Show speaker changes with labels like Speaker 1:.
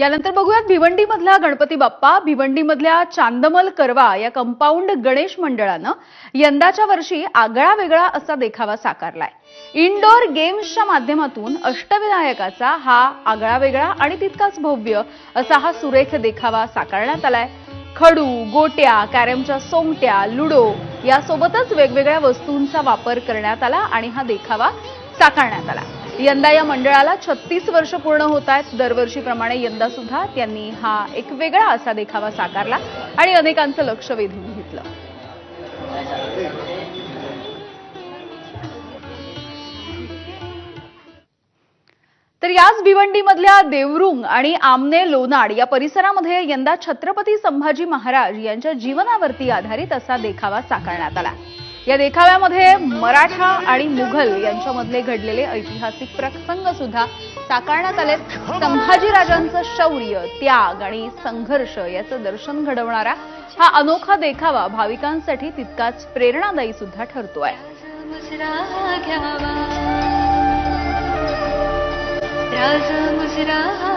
Speaker 1: यानंतर बघूयात भिवंडीमधला गणपती बाप्पा भिवंडीमधल्या चांदमल करवा या कंपाऊंड गणेश मंडळानं यंदाच्या वर्षी आगळा वेगळा असा देखावा साकारलाय. इनडोअर गेम्सच्या माध्यमातून अष्टविनायकाचा हा आगळा वेगळा आणि तितकाच भव्य असा हा सुरेख देखावा साकारण्यात आलाय. खडू गोट्या कॅरमच्या सोंगट्या लुडो यासोबतच वेगवेगळ्या वस्तूंचा वापर करण्यात आला आणि हा देखावा साकारण्यात आला. यंदा या मंडळाला छत्तीस वर्ष पूर्ण होत आहेत. दरवर्षीप्रमाणे यंदा सुद्धा त्यांनी हा एक वेगळा असा देखावा साकारला आणि अनेकांचं लक्ष वेधून घेतलं. तर याच भिवंडीमधल्या देवरुंग आणि आमने लोनाड या परिसरामध्ये यंदा छत्रपती संभाजी महाराज यांच्या जीवनावरती आधारित असा देखावा साकारण्यात आला. या देखाव्यामध्ये मराठा आणि मुघल यांच्यामधले घडलेले ऐतिहासिक प्रसंग सुद्धा साकारण्यात आले संभाजीराजांचं शौर्य त्याग आणि संघर्ष याचं दर्शन घडवणारा हा अनोखा देखावा भाविकांसाठी तितकाच प्रेरणादायी सुद्धा ठरतोय.
Speaker 2: राजा राज